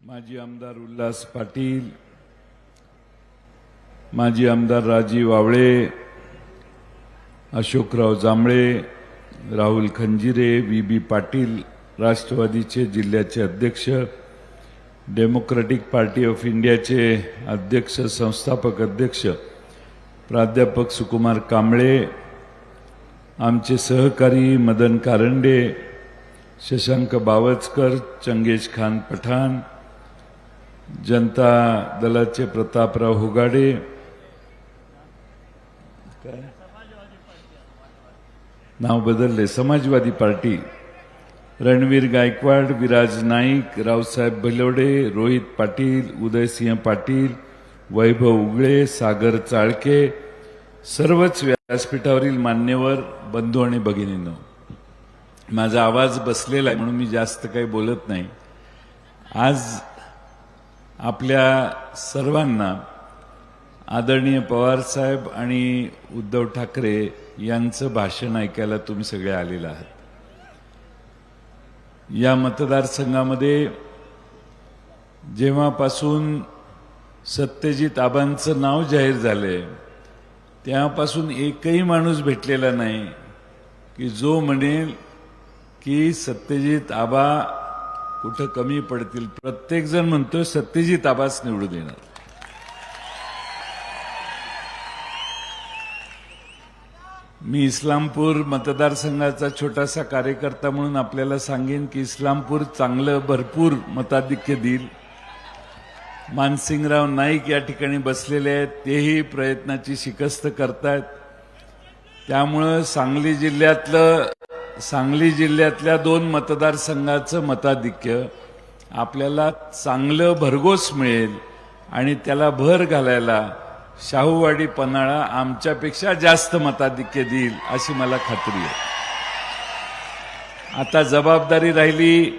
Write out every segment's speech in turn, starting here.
माजी आमदार उल्हास पाटील माजी आमदार राजीव आवळे अशोकराव जांभळे राहुल खंजिरे व्ही बी पाटील राष्ट्रवादीचे जिल्ह्याचे अध्यक्ष डेमोक्रेटिक पार्टी ऑफ इंडियाचे अध्यक्ष संस्थापक अध्यक्ष प्राध्यापक सुकुमार कांबळे आमचे सहकारी मदन कारंडे शशांक बावचकर चंगेज खान पठाण जनता दलाचे प्रतापराव हुगाडे. काय नाव बदलले. समाजवादी पार्टी. रणवीर गायकवाड विराज नाईक रावसाहेब भलोडे रोहित पाटील उदयसिंह पाटील वैभव उगळे सागर चाळके सर्वच व्यासपीठावरील मान्यवर बंधू आणि भगिनींनो. माझा आवाज बसलेला आहे म्हणून मी जास्त काही बोलत नाही. आज आपल्या सर्वांना आदरणीय पवार साहेब आणि उद्धव ठाकरे यांचं भाषण ऐकायला तुम्ही सगळे आलेला आहात. या मतदारसंघामध्ये जेव्हापासून सत्यजित आबांचं नाव जाहीर झालंय तेव्हापासून एकही माणूस भेटलेला नाही की जो म्हणेल की सत्यजित आबा कुठं कमी पडतील? प्रत्येकजण म्हणतो सत्यजित आबास निवडून येणार. मी इस्लामपूर मतदारसंघाचा छोटासा कार्यकर्ता म्हणून आपल्याला सांगेन की इस्लामपूर चांगलं भरपूर मताधिक्य देईल. मानसिंगराव नाईक या ठिकाणी बसलेले आहेत तेही प्रयत्नाची शिकस्त करतायत. त्यामुळं सांगली जिल्ह्यातलं सांगली जिल्ह्यातल्या दोन मतदारसंघाचं मताधिक्य आपल्याला चांगलं भरघोस मिळेल आणि त्याला भर घालायला शाहूवाडी पन्हाळा आमच्यापेक्षा जास्त मताधिक्य देईल अशी मला खात्री आहे. आता जबाबदारी राहिली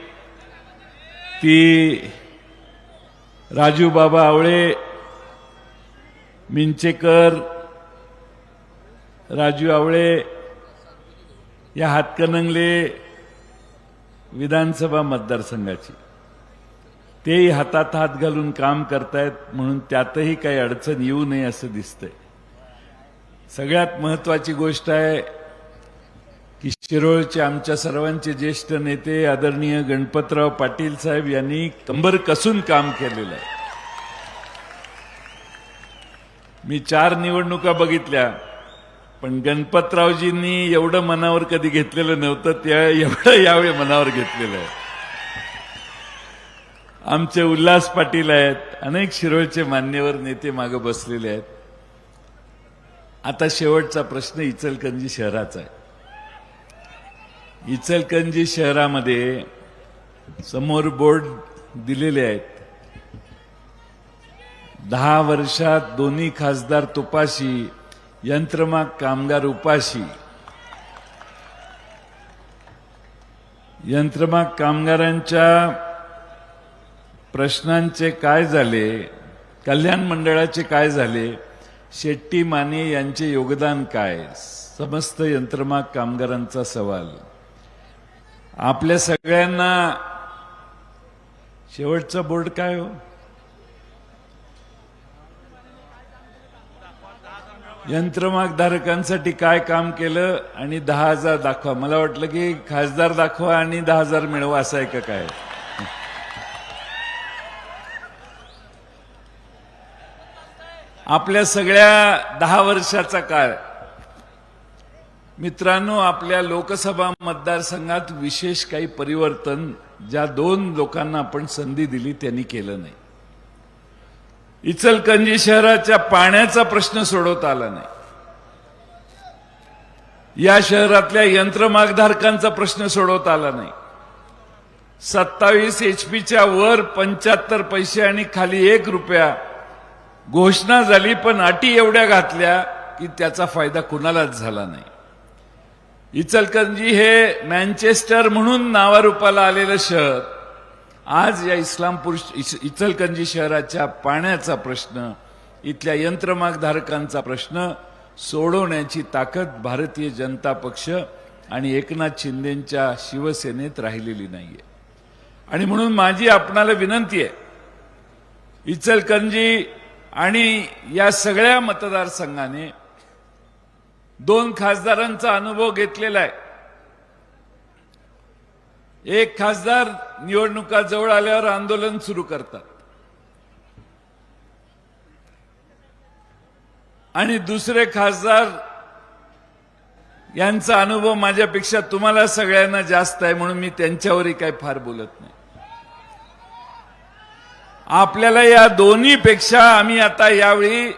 ती राजू बाबा आवळे मिंचेकर राजू आवळे या हातकणंगले विधानसभा मतदारसंघाची. तेही हातात हात घालून काम करतायत म्हणून त्यातही काही अडचण येऊ नये असं दिसतंय. सगळ्यात महत्वाची गोष्ट आहे की शिरोळचे आमच्या सर्वांचे ज्येष्ठ नेते आदरणीय गणपतराव पाटील साहेब यांनी कंबर कसून काम केलेलं आहे. मी चार निवडणुका बघितल्या. पण गणपतरावजींनी एवढं मनावर कधी घेतलेलं नव्हतं त्या एवढं यावेळी मनावर घेतलेलं आहे. आमचे उल्हास पाटील आहेत अनेक शिरोळचे मान्यवर नेते मागे बसलेले आहेत. आता शेवटचा प्रश्न इचलकंजी शहराचा आहे. इचलकंजी शहरामध्ये समोर बोर्ड दिलेले आहेत. दहा वर्षात दोन्ही खासदार तुपाशी यंत्रमाग कामगार उपाशी. यंत्रमाग कामगारांच्या प्रश्नांचे काय झाले कल्याण मंडळाचे काय झाले शेट्टी माने यांचे योगदान काय समस्त यंत्रमाग कामगारांचा सवाल. आपल्या सगळ्यांना शेवटचा बोर्ड काय हो? यंत्रमाग धारकांसाठी काय काम केलं आणि दहा हजार दाखवा. मला वाटलं की खासदार दाखवा आणि दहा हजार मिळवा असं आहे का काय? आपल्या सगळ्या दहा वर्षाचा काळ. मित्रांनो आपल्या लोकसभा मतदारसंघात विशेष काही परिवर्तन ज्या दोन लोकांना आपण संधी दिली त्यांनी केलं नाही. इचलकंजी शहराच्या पाण्याचा प्रश्न सोडवता आला नाही. या शहरातल्या यंत्रमागधारकांचा प्रश्न सोडवता आला नाही. सत्तावीस एचपीच्या वर पंच्याहत्तर पैसे आणि खाली एक रुपया घोषणा झाली पण अटी एवढ्या घातल्या की त्याचा फायदा कुणालाच झाला नाही. इचलकंजी हे मँचेस्टर म्हणून नावारूपाला आलेलं शहर आज या इस्लामपूर इचलकंजी शहराच्या पाण्याचा प्रश्न इथल्या यंत्रमागधारकांचा प्रश्न सोडवण्याची ताकद भारतीय जनता पक्ष आणि एकनाथ शिंदेच्या शिवसेनेत राहिलेली नाहीये. आणि म्हणून माझी आपणाला विनंती आहे इचलकंजी आणि या सगळ्या मतदारसंघाने दोन खासदारांचा अनुभव घेतलेला आहे. एक खासदार निवडणुका जवळ आल्यावर आंदोलन सुरू करतात. आणि दुसरे खासदार यांचा अनुभव माझ्यापेक्षा तुम्हाला सगळ्यांना जास्त आहे म्हणून मी त्यांच्यावरही काही फार बोलत नाही. आपल्याला या दोन्हीपेक्षा आम्ही आता यावेळी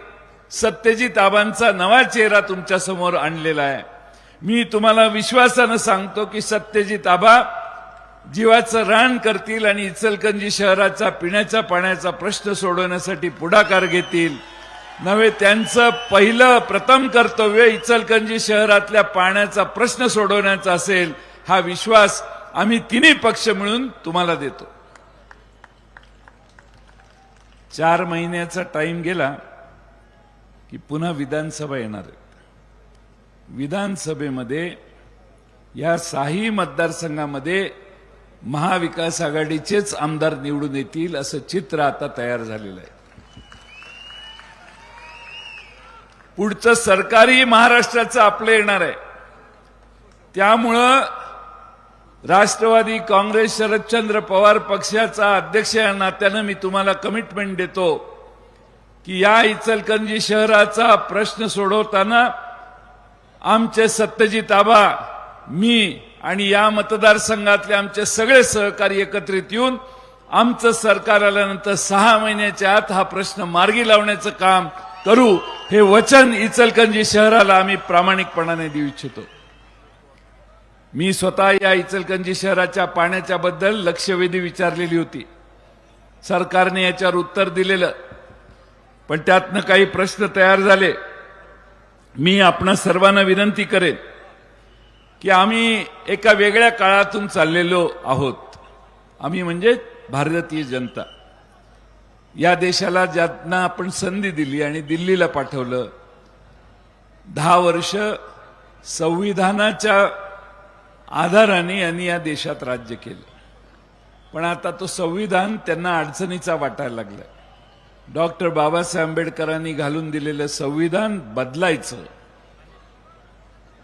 सत्यजित आबांचा नवा चेहरा तुमच्यासमोर आणलेला आहे. मी तुम्हाला विश्वासानं सांगतो की सत्यजित आबा जीवाचं रान करतील आणि इचलकंजी शहराचा पिण्याच्या पाण्याचा प्रश्न सोडवण्यासाठी पुढाकार घेतील. नव्हे त्यांचं पहिलं प्रथम कर्तव्य इचलकंजी शहरातल्या पाण्याचा प्रश्न सोडवण्याचा असेल हा विश्वास आम्ही तिन्ही पक्ष मिळून तुम्हाला देतो. चार महिन्याचा टाइम गेला की पुन्हा विधानसभा येणार आहे. विधानसभेमध्ये या साही मतदारसंघामध्ये महाविकास आघाडीचेच आमदार निवडून येतील असं चित्र आता तयार झालेलं आहे. पुढचं सरकारही महाराष्ट्राचं आपलं येणार आहे. त्यामुळं राष्ट्रवादी काँग्रेस शरदचंद्र पवार पक्षाचा अध्यक्ष या नात्यानं मी तुम्हाला कमिटमेंट देतो की या इचलकंजी शहराचा प्रश्न सोडवताना आमचे सत्यजित आबा मी आणि या मतदारसंघातले आमचे सगळे सहकारी एकत्रित येऊन आमचं सरकार आल्यानंतर सहा महिन्याच्या आत हा प्रश्न मार्गी लावण्याचं काम करू हे वचन इचलकंजी शहराला आम्ही प्रामाणिकपणाने देऊ इच्छितो. मी स्वतः या इचलकंजी शहराच्या पाण्याच्या बद्दल लक्षवेधी विचारलेली होती. सरकारने याच्यावर उत्तर दिलेलं पण त्यातनं काही प्रश्न तयार झाले. मी आपणा सर्वांना विनंती करेन की आम्ही एका वेगळ्या काळातून चाललेलो आहोत. आम्ही म्हणजे भारतीय जनता. या देशाला ज्यांना आपण संधी दिली आणि दिल्लीला पाठवलं दहा वर्ष संविधानाच्या आधाराने यांनी या देशात राज्य केलं. पण आता तो संविधान त्यांना अडचणीचा वाटायला लागलं डॉक्टर बाबासाहेब आंबेडकरांनी घालून दिलेलं संविधान बदलायचं.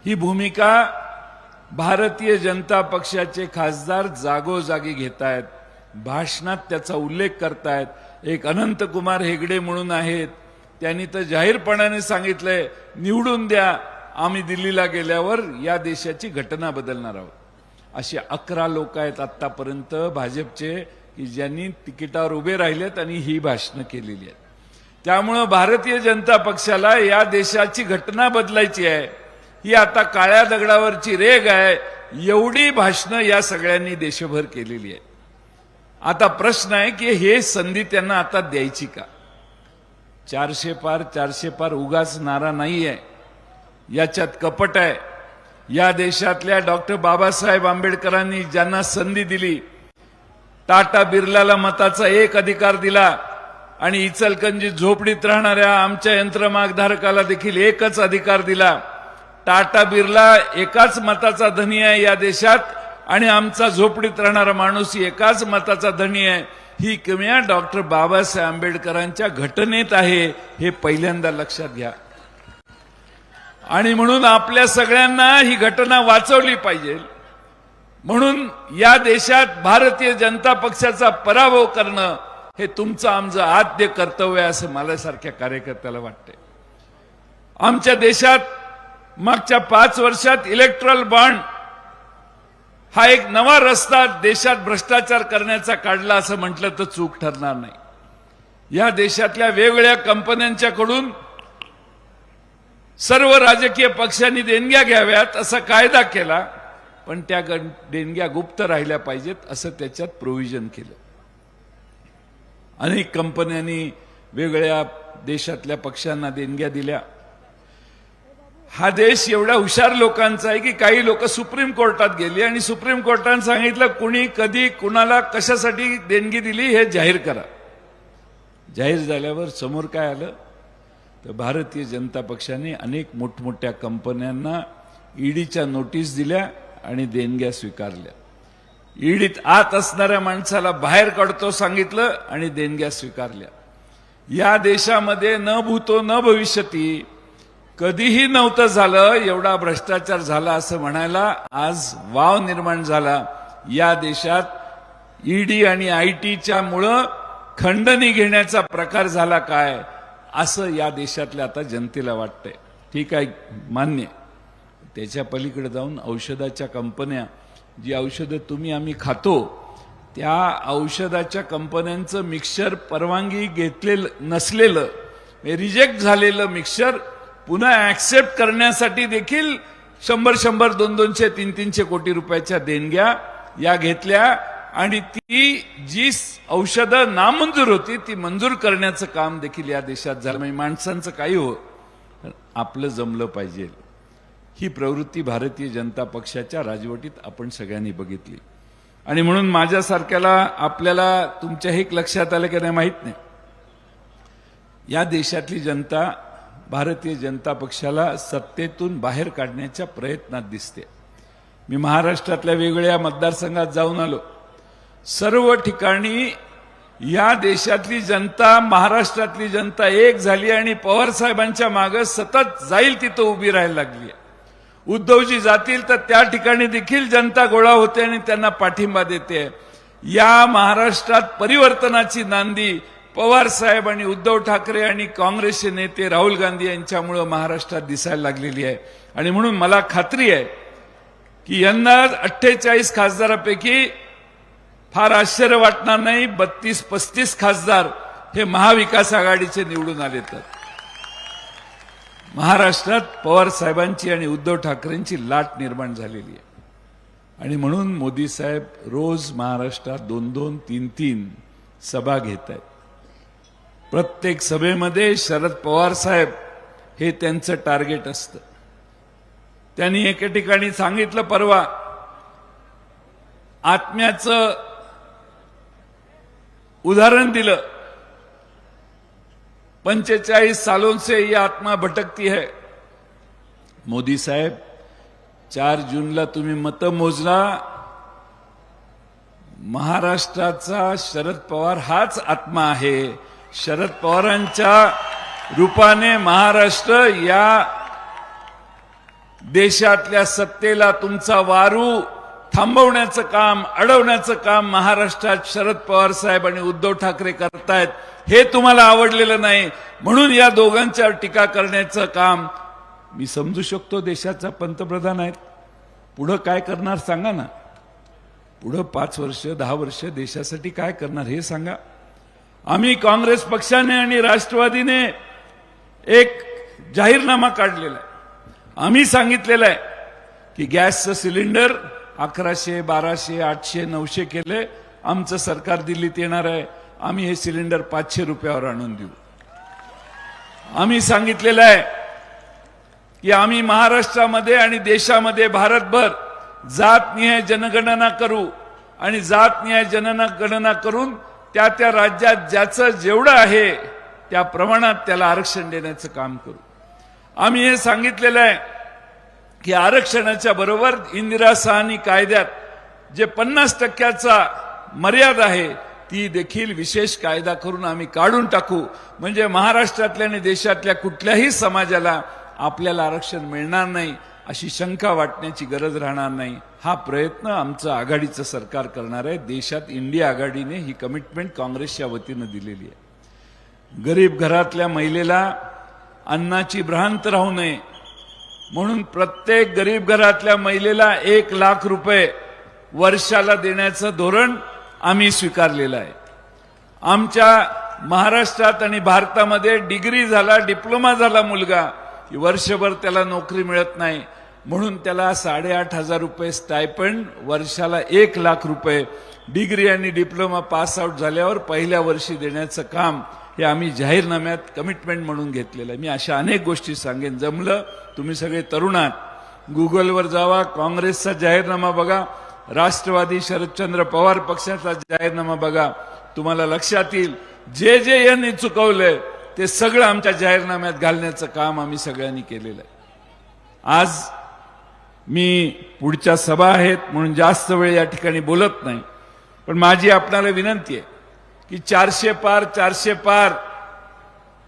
ही भूमिका भारतीय जनता पक्षाचे खासदार जागोजागी घेत आहेत भाषणात त्याचा उल्लेख करतायत. एक अनंत कुमार हेगडे म्हणून आहेत. त्यांनी तर जाहीरपणाने सांगितलंय निवडून द्या. आम्ही दिल्लीला गेल्यावर या देशाची घटना बदलणार आहोत. असे अकरा लोक आहेत आतापर्यंत भाजपचे की ज्यांनी तिकिटावर उभे राहिलेत आणि ही भाषणं केलेली आहेत. त्यामुळं भारतीय जनता पक्षाला या देशाची घटना बदलायची आहे. ही आता काळ्या दगडावरची रेग आहे. एवढी भाषणं या सगळ्यांनी देशभर केलेली आहे. आता प्रश्न आहे की हे संधी त्यांना आता द्यायची का? चारशे पार चारशे पार उगाच नारा नाही आहे याच्यात कपट आहे. या देशातल्या डॉक्टर बाबासाहेब आंबेडकरांनी ज्यांना संधी दिली टाटा बिर्लाला मताचा एक अधिकार दिला आणि इचलकंजी झोपडीत राहणाऱ्या आमच्या यंत्रमागधारकाला देखील एकच अधिकार दिला टाटा बिर्ला एकाच मताचा धनी आहे या देशात आणि आमचा झोपडीत राहणारा माणूस एकाच मताचा धनी आहे. ही किमया डॉक्टर बाबासाहेब आंबेडकरांच्या घटनेत आहे हे पहिल्यांदा लक्षात घ्या. आणि म्हणून आपल्या सगळ्यांना ही घटना वाचवली पाहिजे. म्हणून या देशात भारतीय जनता पक्षाचा पराभव करणं हे तुमचं आमचं आद्य कर्तव्य आहे असं मला सारख्या कार्यकर्त्याला वाटते आमच्या देशात मागच्या पाच वर्षात इलेक्ट्रल बॉन्ड हा एक नवा रस्ता देशात भ्रष्टाचार करण्याचा काढला असं म्हटलं तर चूक ठरणार नाही. या देशातल्या वेगवेगळ्या कंपन्यांच्याकडून सर्व राजकीय पक्षांनी देणग्या घ्याव्यात असा कायदा केला पण त्या गण- देणग्या गुप्त राहिल्या पाहिजेत असं त्याच्यात प्रोव्हिजन केलं. अनेक कंपन्यांनी वेगळ्या देशातल्या पक्षांना देणग्या दिल्या. हा देश एवढा हुशार लोकांचा आहे की काही लोक सुप्रीम कोर्टात गेली आणि सुप्रीम कोर्टाने सांगितलं कुणी कधी कुणाला कशासाठी देणगी दिली हे जाहीर करा. जाहीर झाल्यावर समोर काय आलं? तर भारतीय जनता पक्षाने अनेक मोठमोठ्या कंपन्यांना ईडीच्या नोटीस दिल्या आणि देणग्या स्वीकारल्या. ईडीत आत असणाऱ्या माणसाला बाहेर काढतो सांगितलं आणि देणग्या स्वीकारल्या. या देशामध्ये न भूतो न भविष्यती कधीही नव्हतं झालं एवढा भ्रष्टाचार झाला असं म्हणायला आज वाव निर्माण झाला. या देशात ईडी आणि आय टीच्या मुळं खंडणी घेण्याचा प्रकार झाला काय असं या देशातल्या आता जनतेला वाटतंय. ठीक आहे मान्य. त्याच्या पलीकडे जाऊन औषधाच्या कंपन्या जी औषधं तुम्ही आम्ही खातो त्या औषधाच्या कंपन्यांचं मिक्सर परवानगी घेतलेलं नसलेलं म्हणजे रिजेक्ट झालेलं मिक्सर पुन्हा ऍक्सेप्ट करण्यासाठी देखील शंभर शंभर दोन दोनशे तीन तीनशे कोटी रुपयाच्या देणग्या या घेतल्या. आणि ती जी औषधं नामंजूर होती ती मंजूर करण्याचं काम देखील या देशात झालं. म्हणजे माणसांचं काही हो आपलं जमलं पाहिजे. ही प्रवृत्ती भारतीय जनता पक्षाच्या राजवटीत आपण सगळ्यांनी बघितली. आणि म्हणून माझ्यासारख्याला आपल्याला तुमच्या एक लक्षात आलं की नाही माहीत नाही. या देशातली जनता भारतीय जनता पक्षाला सत्तेतून बाहेर काढण्याच्या प्रयत्नात दिसते. मी महाराष्ट्रातल्या वेगवेगळ्या मतदारसंघात जाऊन आलो. सर्व ठिकाणी या देशातली जनता महाराष्ट्रातली जनता एक झाली आणि पवार साहेबांच्या मागे सतत जाईल तिथं उभी राहायला लागली उद्धवजी जातील तर त्या ठिकाणी देखील जनता गोळा होते आणि त्यांना पाठिंबा देते. या महाराष्ट्रात परिवर्तनाची नांदी पवार साहेब आणि उद्धव ठाकरे आणि काँग्रेसचे नेते राहुल गांधी यांच्यामुळं महाराष्ट्रात दिसायला लागलेली आहे. आणि म्हणून मला खात्री आहे की यंदा अठ्ठेचाळीस खासदारापैकी फार आश्चर्य वाटणार नाही बत्तीस पस्तीस खासदार हे महाविकास आघाडीचे निवडून आले तर. महाराष्ट्रात पवार साहेबांची आणि उद्धव ठाकरेंची लाट निर्माण झालेली आहे. आणि म्हणून मोदी साहेब रोज महाराष्ट्रात दोन दोन तीन तीन सभा घेत आहेत. प्रत्येक सभेमध्ये शरद पवार साहेब हे त्यांचं टार्गेट असतं. त्यांनी एके ठिकाणी सांगितलं परवा आत्म्याचं उदाहरण दिलं. पंचेचाळीस सालों से ये आत्मा भटकती है. मोदी साहेब चार जूनला तुम्ही मत मोजला. महाराष्ट्राचा शरद पवार हाच आत्मा आहे. शरद पवारांच्या रूपाने महाराष्ट्र या देशातल्या सत्तेला तुमचा वारू थांबवण्याचं काम अडवण्याचं काम महाराष्ट्रात शरद पवार साहेब आणि उद्धव ठाकरे करतायत हे तुम्हाला आवडलेलं नाही. म्हणून या दोघांच्यावर टीका करण्याचं काम मी समजू शकतो देशाचा पंतप्रधान आहेत. पुढं काय करणार सांगा ना. पुढं पाच वर्ष दहा वर्ष देशासाठी काय करणार हे सांगा. आम्ही काँग्रेस पक्षाने आणि राष्ट्रवादीने एक जाहीरनामा काढलेला आहे. आम्ही सांगितलेलं आहे की गॅसचं सिलेंडर अकराशे बाराशे आठशे नऊशे केले. आमचं सरकार दिल्लीत येणार आहे. आम्ही हे सिलेंडर पाचशे रुपयावर आणून देऊ. आम्ही सांगितलेलं आहे की आम्ही महाराष्ट्रामध्ये आणि देशामध्ये भारतभर जातनिहाय जनगणना करू आणि जातनिहाय जनगणना करून त्या त्या राज्यात ज्याचं जेवढं आहे त्या प्रमाणात त्याला आरक्षण देण्याचं काम करू. आम्ही हे सांगितलेलं आहे की आरक्षणाच्या बरोबर इंदिरा सहानी कायद्यात जे पन्नास टक्क्याचा मर्यादा आहे ती देखील विशेष कायदा करून आम्ही काढून टाकू. म्हणजे महाराष्ट्रातल्या आणि देशातल्या कुठल्याही समाजाला आपल्याला आरक्षण मिळणार नाही. अशी शंका वाटण्याची गरज राहणार नाही. हा प्रयत्न आमचं आघाडीचं सरकार करणार आहे. देशात इंडिया आघाडीने ही कमिटमेंट काँग्रेसच्या वतीनं दिलेली आहे. गरीब घरातल्या महिलेला अन्नाची भ्रांत राहू नये. म्हणून प्रत्येक गरीब घरातल्या महिलेला एक लाख रुपये वर्षाला देण्याचं धोरण आम्ही स्वीकारलेलं आहे. आमच्या महाराष्ट्रात आणि भारतामध्ये डिग्री झाला डिप्लोमा झाला मुलगा की वर्षभर त्याला नोकरी मिळत नाही. म्हणून त्याला साडेआठ हजार रुपये स्टायपंड वर्षाला एक लाख रुपये. डिग्री आणि डिप्लोमा पास आउट झाल्यावर पहिल्या वर्षी देण्याचं काम हे आम्ही जाहीरनाम्यात कमिटमेंट म्हणून घेतलेलं आहे. मी अशा अनेक गोष्टी सांगेन. जमलं तुम्ही सगळे तरुणात गुगलवर जावा काँग्रेसचा जाहीरनामा बघा राष्ट्रवादी शरदचंद्र पवार पक्षाचा जाहीरनामा बघा. तुम्हाला लक्षात येईल जे जे यांनी चुकवलंय ते सगळं आमच्या जाहीरनाम्यात घालण्याचं काम आम्ही सगळ्यांनी केलेलं आहे. आज मी पुढच्या सभा आहेत म्हणून जास्त वेळ या ठिकाणी बोलत नाही. पण माझी आपणाला विनंती आहे की चारशे पार चारशे पार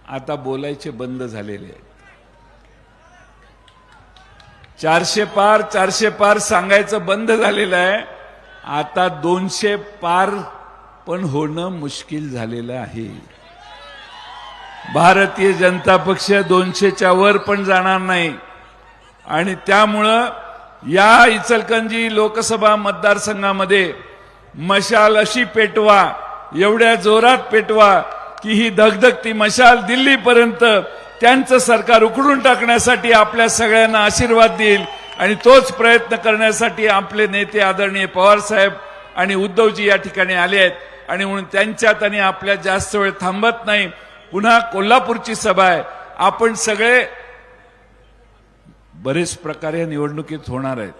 आता बोलायचे बंद झालेले आहेत. चारशे पार चारशे पार सांगायचं बंद झालेलं आहे. आता दोनशे पार पण होणं मुश्किल झालेलं आहे. भारतीय जनता पक्ष दोनशेच्या वर पण जाणार नाही. आणि त्यामुळं या इचलकंजी लोकसभा मतदारसंघामध्ये मशाल अशी पेटवा एवढ्या जोरात पेटवा की ही धगधगती मशाल दिल्लीपर्यंत त्यांचं सरकार उखडून टाकण्यासाठी आपल्या सगळ्यांना आशीर्वाद देईल आणि तोच प्रयत्न करण्यासाठी आपले नेते आदरणीय पवार साहेब आणि उद्धवजी या ठिकाणी आले आहेत. आणि म्हणून त्यांच्यात आणि आपल्या जास्त वेळ थांबत नाही. पुन्हा कोल्हापूरची सभा आहे. आपण सगळे बरेच प्रकारे या निवडणुकीत होणार आहेत.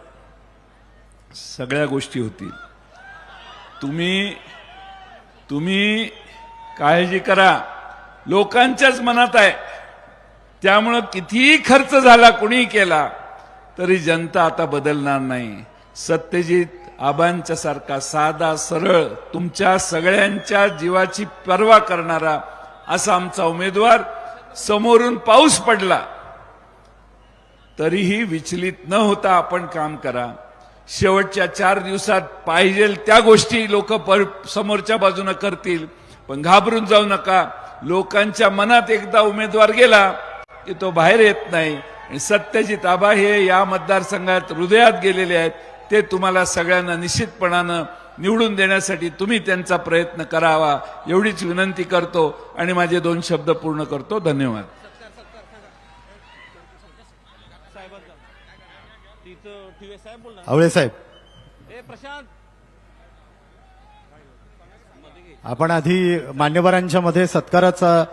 सगळ्या गोष्टी होतील. तुम्ही तुम्ही काळजी करा. लोकांच्याच मनात आहे. त्यामुळं कितीही खर्च झाला कुणीही केला तरी जनता आता बदलणार नाही. सत्यजित आबांच्या सारखा साधा सरळ तुमच्या सगळ्यांच्या जीवाची पर्वा करणारा असा आमचा उमेदवार समोरून पाऊस पडला. तरीही विचलित न होता आपण काम करा. शेवटच्या चार दिवसात पाहिजे त्या गोष्टी लोक समोरच्या बाजूनं करतील. पण घाबरून जाऊ नका. लोकांच्या मनात एकदा उमेदवार गेला की तो बाहेर येत नाही. आणि सत्यजित आबा हे या मतदारसंघात हृदयात गेलेले आहेत. ते तुम्हाला सगळ्यांना निश्चितपणानं निवडून देण्यासाठी तुम्ही त्यांचा प्रयत्न करावा. एवढीच विनंती करतो आणि माझे दोन शब्द पूर्ण करतो. धन्यवाद तिथं टीव्ही साहेब बोलणार आवळे साहेब. आपण आधी मान्यवरांच्या मध्ये सत्काराचा